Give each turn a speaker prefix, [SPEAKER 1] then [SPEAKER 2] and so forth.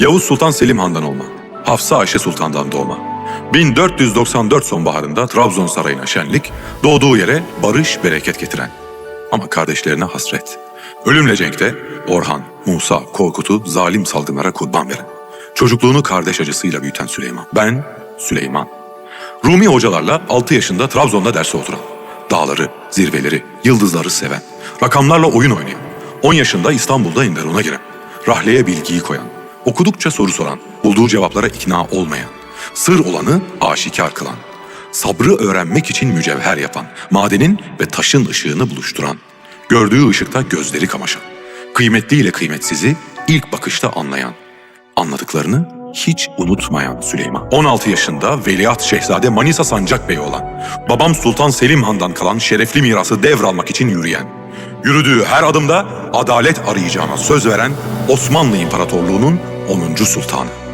[SPEAKER 1] Yavuz Sultan Selim Han'dan olma. Hafsa Ayşe Sultan'dan doğma. 1494 sonbaharında Trabzon Sarayı'na şenlik, doğduğu yere barış, bereket getiren. Ama kardeşlerine hasret. Ölümle cenkte Orhan, Musa, Korkut'u zalim salgınlara kurban veren. Çocukluğunu kardeş acısıyla büyüten Süleyman. Ben Süleyman. Rumi hocalarla 6 yaşında Trabzon'da derse oturan. Dağları, zirveleri, yıldızları seven. Rakamlarla oyun oynayan. 10 yaşında İstanbul'da Enderun'a giren. Rahleye bilgiyi koyan. Okudukça soru soran. Bulduğu cevaplara ikna olmayan. Sır olanı aşikar kılan. Sabrı öğrenmek için mücevher yapan. Madenin ve taşın ışığını buluşturan. Gördüğü ışıkta gözleri kamaşan. Kıymetli ile kıymetsizi ilk bakışta anlayan anladıklarını hiç unutmayan Süleyman. 16 yaşında Veliaht Şehzade Manisa Sancak Bey olan, babam Sultan Selim Han'dan kalan şerefli mirası devralmak için yürüyen, yürüdüğü her adımda adalet arayacağına söz veren Osmanlı İmparatorluğu'nun 10. sultanı.